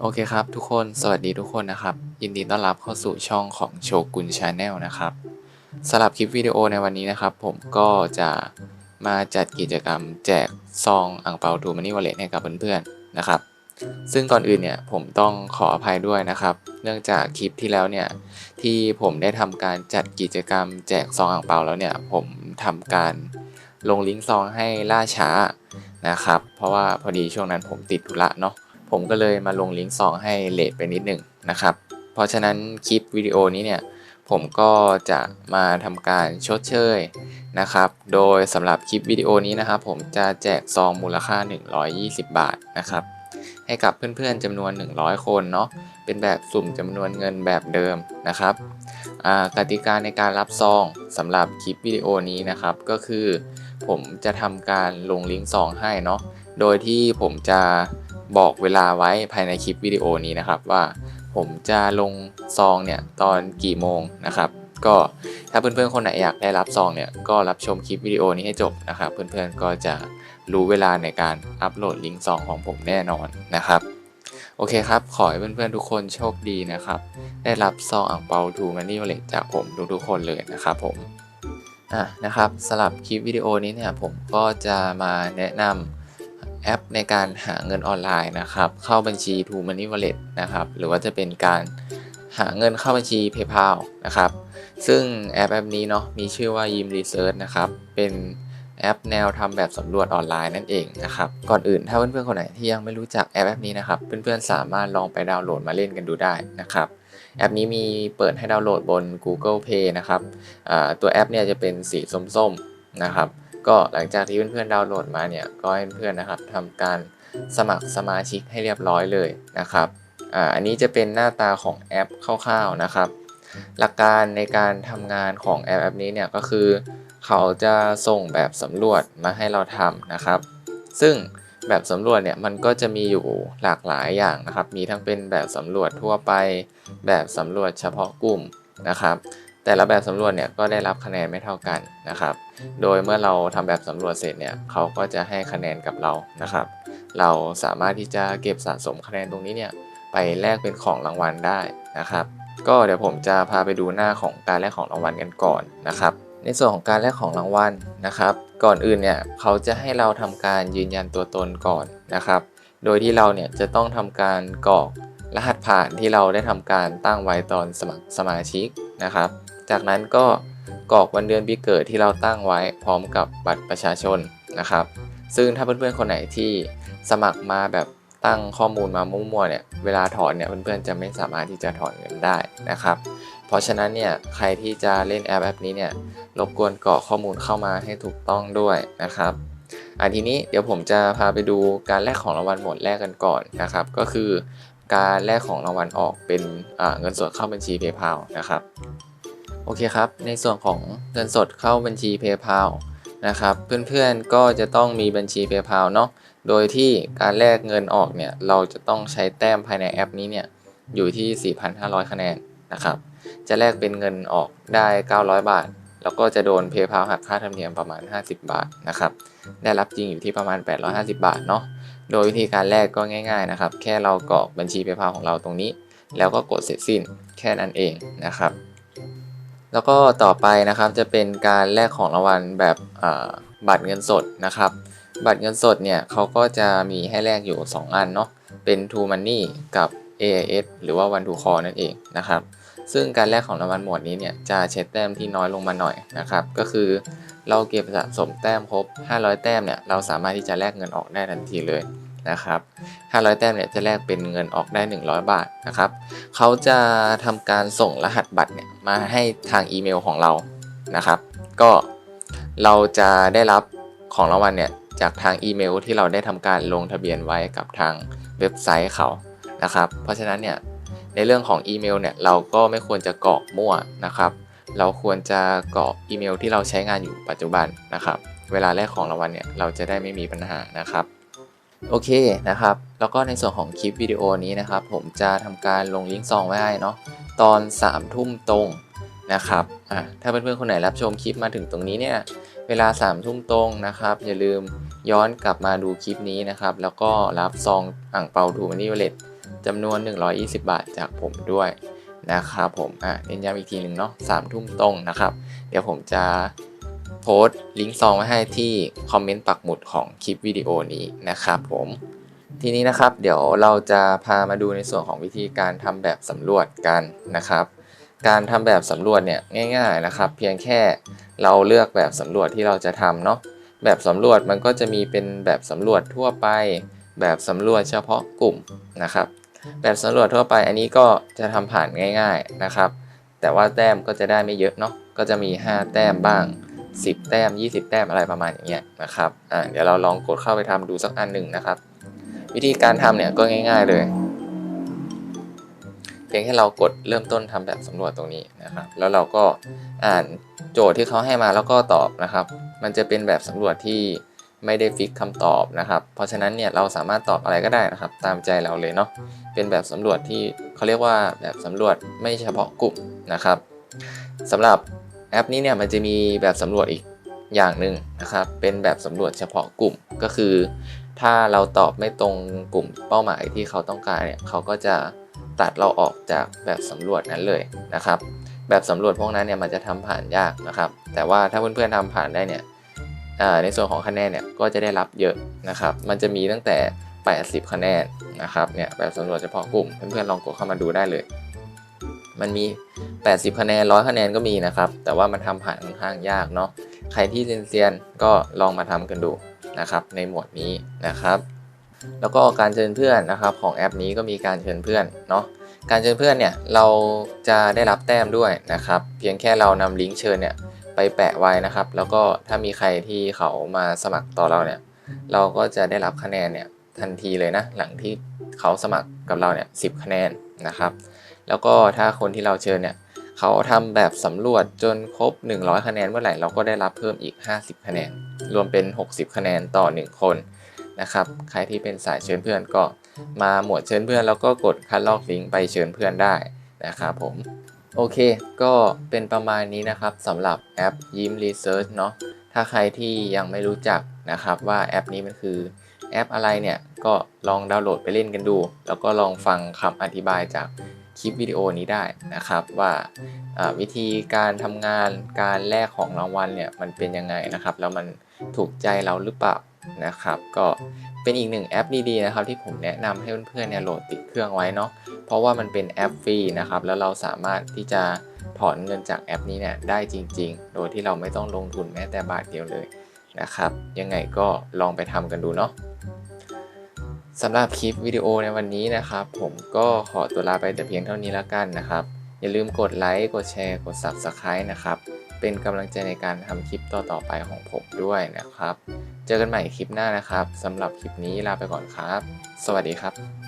โอเคครับทุกคนสวัสดีทุกคนนะครับ ยินดีต้อนรับเข้าสู่ช่องของโชกุนชาแนลนะครับสำหรับคลิปวิดีโอในวันนี้นะครับ ผมก็จะมาจัดกิจกรรมแจกซองอ่างเปาทูมันนี่วอลเล็ตให้กับเพื่อนๆนะครับ ซึ่งก่อนอื่นเนี่ยผมต้องขออภัยด้วยนะครับ เนื่องจากคลิปที่แล้วเนี่ยที่ผมได้ทำการจัดกิจกรรมแจกซองอ่างเปาแล้วเนี่ยผมทำการลงลิงก์ซองให้ล่าช้านะครับ เพราะว่าพอดีช่วงนั้นผมติดธุระเนาะ ผมก็เลยมาลงลิงก์ซองให้เลทไปนิดหนึ่งนะครับ เพราะฉะนั้นคลิปวิดีโอนี้เนี่ยผมก็จะมาทำการชดเชยนะครับ โดยสำหรับคลิปวิดีโอนี้นะครับ ผมจะแจกซองมูลค่า 120 บาทนะครับ ให้กับเพื่อนๆจำนวน 100 คนเนาะเป็นแบบสุ่มจำนวนเงินแบบเดิมนะครับอ่ากติกาในการรับซองสำหรับคลิปวิดีโอนี้นะครับ ก็คือ ผมจะทำการลงลิงก์ซองให้เนาะโดยที่ผมจะ บอกเวลาไว้ภายในคลิปวิดีโอนี้นะครับว่าผมจะลงซองเนี่ยตอนกี่โมงนะครับ ก็ถ้าเพื่อนๆคนไหนอยากได้รับซองเนี่ยก็รับชมคลิปวิดีโอนี้ให้จบนะครับ เพื่อนๆก็จะรู้เวลาในการอัปโหลดลิงก์ซองของผมแน่นอนนะครับโอเคครับ ขอให้เพื่อนๆทุกคนโชคดีนะครับ ได้รับซองอ่างเปาทูมันนี่วอลเล็ตจากผมทุกๆคนเลยนะครับผมอะนะครับสำหรับคลิปวิดีโอนี้เนี่ยผมก็จะมาแนะนำ แอปในการหาเงินออนไลน์นะครับ เข้าบัญชี t o Money Wallet นะครับ หรือว่าจะเป็นการหาเงินเข้าบัญชี PayPal นะครับ ซึ่งแอปแอปนี้เนาะมีชื่อว่า Yim Research นะครับ เป็นแอปแนวทำแบบสำรวจออนไลน์นั่นเองนะครับ ก่อนอื่นถ้าเพื่อนๆคนไหนที่ยังไม่รู้จักแอปแอปนี้นะครับ เพื่อนๆสามารถลองไปดาวน์โหลดมาเล่นกันดูได้นะครับ แอปนี้มีเปิดให้ดาวน์โหลดบน Google Play นะครับตัวแอปเนี่ยจะเป็นสีส้มๆนะครับ ก็หลังจากที่เพื่อนๆดาวน์โหลดมาเนี่ยก็ให้เพื่อนๆนะครับทำการสมัครสมาชิกให้เรียบร้อยเลยนะครับอ่าอันนี้จะเป็นหน้าตาของแอปคร่าวๆนะครับ หลักการในการทำงานของแอปแอปนี้เนี่ยก็คือ เขาจะส่งแบบสำรวจมาให้เราทำนะครับ ซึ่งแบบสำรวจเนี่ยมันก็จะมีอยู่หลากหลายอย่างนะครับ มีทั้งเป็นแบบสำรวจทั่วไป แบบสำรวจเฉพาะกลุ่มนะครับ แต่ละแบบสำรวจเนี่ยก็ได้รับคะแนนไม่เท่ากันนะครับ โดยเมื่อเราทำแบบสำรวจเสร็จเนี่ยเขาก็จะให้คะแนนกับเรานะครับ เราสามารถที่จะเก็บสะสมคะแนนตรงนี้เนี่ยไปแลกเป็นของรางวัลได้นะครับ ก็เดี๋ยวผมจะพาไปดูหน้าของการแลกของรางวัลกันก่อนนะครับ ในส่วนของการแลกของรางวัลนะครับ ก่อนอื่นเนี่ยเขาจะให้เราทำการยืนยันตัวตนก่อนนะครับ โดยที่เราเนี่ยจะต้องทำการกรอกรหัสผ่านที่เราได้ทำการตั้งไว้ตอนสมัครสมาชิกนะครับ จากนั้นก็กรอกวันเดือนปีเกิดที่เราตั้งไว้พร้อมกับบัตรประชาชนนะครับ ซึ่งถ้าเพื่อนๆคนไหนที่สมัครมาแบบตั้งข้อมูลมามั่วๆเนี่ยเวลาถอนเนี่ยเพื่อนๆจะไม่สามารถที่จะถอนเงินได้นะครับ เพราะฉะนั้นเนี่ยใครที่จะเล่นแอปแอปนี้เนี่ยรบกวนกรอกข้อมูลเข้ามาให้ถูกต้องด้วยนะครับอันทีนี้เดี๋ยวผมจะพาไปดูการแลกของรางวัลหมดแรกกันก่อนนะครับ ก็คือการแลกของรางวัลออกเป็นเงินสดเข้าบัญชี PayPal นะครับ โอเคครับ ในส่วนของเงินสดเข้าบัญชี PayPal นะครับ เพื่อนๆก็จะต้องมีบัญชี PayPal เนาะ โดยที่การแลกเงินออกเนี่ย เราจะต้องใช้แต้มภายในแอปนี้เนี่ย อยู่ที่ 4,500 คะแนนนะครับ จะแลกเป็นเงินออกได้ 900 บาท แล้วก็จะโดน PayPal หักค่าธรรมเนียมประมาณ 50 บาทนะครับ ได้รับจริงอยู่ที่ประมาณ 850 บาทเนาะ โดยวิธีการแลกก็ง่าย ๆนะครับ แค่เรากรอกบัญชี PayPal ของเราตรงนี้ แล้วก็กดเสร็จสิ้นแค่นั้นเองนะครับ แล้วก็ต่อไปนะครับจะเป็นการแลกของรางวัลแบบบัตรเงินสดนะครับ บัตรเงินสดเนี่ยเขาก็จะมีให้แลกอยู่ 2 อันเนาะเป็น True Money กับ AIS หรือว่า One to Call นั่นเองนะครับ ซึ่งการแลกของรางวัลหมวดนี้เนี่ยจะเช็ดแต้มที่น้อยลงมาหน่อยนะครับ ก็คือเราเก็บสะสมแต้มครบ 500 แต้มเนี่ยเราสามารถที่จะแลกเงินออกได้ทันทีเลย นะครับ 500 แต้มเนี่ยจะแลกเป็นเงินออกได้ 100 บาทนะครับเขาจะทำการส่งรหัสบัตรเนี่ยมาให้ทางอีเมลของเรานะครับ ก็เราจะได้รับของรางวัลเนี่ยจากทางอีเมลที่เราได้ทำการลงทะเบียนไว้กับทางเว็บไซต์เขานะครับ เพราะฉะนั้นเนี่ยในเรื่องของอีเมลเนี่ยเราก็ไม่ควรจะกรอกมั่วนะครับ เราควรจะกรอกอีเมลที่เราใช้งานอยู่ปัจจุบันนะครับ เวลาแรกของรางวัลเนี่ยเราจะได้ไม่มีปัญหานะครับ โอเคนะครับ แล้วก็ในส่วนของคลิปวิดีโอนี้นะครับ ผมจะทำการลงลิงก์ซองไว้ให้เนาะตอน3ามทุ่มตรงนะครับอะถ้าเพื่อนๆคนไหนรับชมคลิปมาถึงตรงนี้เนี่ยเวลา3ามทุ่มตรงนะครับ อย่าลืมย้อนกลับมาดูคลิปนี้นะครับ แล้วก็รับซองอ่างเปาดูมันนี่วเลตจำนวน 120 บาทจากผมด้วยนะครับผมอะเน้นย้ำอีกทีหนึ่งเนาะสามทุ่มตรงนะครับ เดี๋ยวผมจะ โพสต์ลิงก์ซองไว้ให้ที่คอมเมนต์ปักหมุดของคลิปวิดีโอนี้นะครับผมทีนี้นะครับเดี๋ยวเราจะพามาดูในส่วนของวิธีการทำแบบสำรวจกันนะครับ การทำแบบสำรวจเนี่ยง่าย ๆนะครับ เพียงแค่เราเลือกแบบสำรวจที่เราจะทำเนาะแบบสำรวจมันก็จะมีเป็นแบบสำรวจทั่วไป แบบสำรวจเฉพาะกลุ่มนะครับ แบบสำรวจทั่วไปอันนี้ก็จะทำผ่านง่าย ๆนะครับ แต่ว่าแต้มก็จะได้ไม่เยอะเนาะก็จะมี 5 แต้มบ้าง 10 แต้ม 20 แต้มอะไรประมาณอย่างเงี้ยนะครับอ่าเดี๋ยวเราลองกดเข้าไปทำดูสักอันหนึ่งนะครับ วิธีการทำเนี่ยก็ง่าย ๆเลย เพียงแค่เรากดเริ่มต้นทำแบบสำรวจตรงนี้นะครับ แล้วเราก็อ่านโจทย์ที่เขาให้มาแล้วก็ตอบนะครับ มันจะเป็นแบบสำรวจที่ไม่ได้ฟิกคำตอบนะครับ เพราะฉะนั้นเนี่ยเราสามารถตอบอะไรก็ได้นะครับ ตามใจเราเลยเนาะ เป็นแบบสำรวจที่เขาเรียกว่าแบบสำรวจไม่เฉพาะกลุ่มนะครับสำหรับ แอปนี้เนี่ยมันจะมีแบบสำรวจอีกอย่างหนึ่งนะครับ เป็นแบบสำรวจเฉพาะกลุ่มก็คือ ถ้าเราตอบไม่ตรงกลุ่มเป้าหมายที่เขาต้องการเนี่ยเขาก็จะตัดเราออกจากแบบสำรวจนั้นเลยนะครับ แบบสำรวจพวกนั้นเนี่ยมันจะทำผ่านยากนะครับ แต่ว่าถ้าเพื่อนๆทำผ่านได้เนี่ยในส่วนของคะแนนเนี่ยก็จะได้รับเยอะนะครับ มันจะมีตั้งแต่ 80 คะแนนนะครับเนี่ยแบบสำรวจเฉพาะกลุ่มเพื่อนๆลองกดเข้ามาดูได้เลย มันมี 80 คะแนน100คะแนนก็มีนะครับ แต่ว่ามันทำผ่านค่อนข้างยากเนาะใครที่เซียนๆก็ลองมาทำกันดูนะครับ ในหมวดนี้นะครับ แล้วก็การเชิญเพื่อนนะครับ ของแอปนี้ก็มีการเชิญเพื่อนเนาะการเชิญเพื่อนเนี่ยเราจะได้รับแต้มด้วยนะครับ เพียงแค่เรานำลิงก์เชิญเนี่ยไปแปะไว้นะครับ แล้วก็ถ้ามีใครที่เขามาสมัครต่อเราเนี่ย เราก็จะได้รับคะแนนเนี่ยทันทีเลยนะ หลังที่เขาสมัครกับเราเนี่ยสิคะแนนนะครับ แล้วก็ถ้าคนที่เราเชิญเนี่ยเขาทำแบบสำรวจจนครบ 100 คะแนนเมื่อไหร่เราก็ได้รับเพิ่มอีก 50 คะแนน รวมเป็น 60 คะแนนต่อ 1 คนนะครับใครที่เป็นสายเชิญเพื่อนก็มาหมวดเชิญเพื่อน แล้วก็กดคัดลอกลิงก์ไปเชิญเพื่อนได้นะครับผมโอเค ก็เป็นประมาณนี้นะครับสำหรับแอปยิ้ม Research เนาะถ้าใครที่ยังไม่รู้จักนะครับว่าแอปนี้มันคือแอปอะไรเนี่ยก็ลองดาวน์โหลดไปเล่นกันดู แล้วก็ลองฟังคำอธิบายจาก คลิปวิดีโอนี้ได้นะครับว่าวิธีการทำงานการแลกของรางวัลเนี่ยมันเป็นยังไงนะครับ แล้วมันถูกใจเราหรือเปล่านะครับ ก็เป็นอีกหนึ่งแอปดีๆนะครับ ที่ผมแนะนำให้เพื่อนๆเนี่ยโหลดติดเครื่องไว้เนาะเพราะว่ามันเป็นแอปฟรีนะครับ แล้วเราสามารถที่จะถอนเงินจากแอปนี้เนี่ยได้จริง ๆ โดยที่เราไม่ต้องลงทุนแม้แต่บาทเดียวเลยนะครับ ยังไงก็ลองไปทำกันดูเนาะ สำหรับคลิปวิดีโอในวันนี้นะครับ ผมก็ขอตัวลาไปแต่เพียงเท่านี้แล้วกันนะครับ อย่าลืมกดไลค์กดแชร์กด Subscribe นะครับ เป็นกำลังใจในการทำคลิปต่อๆไปของผมด้วยนะครับ เจอกันใหม่คลิปหน้านะครับสำหรับคลิปนี้ลาไปก่อนครับ สวัสดีครับ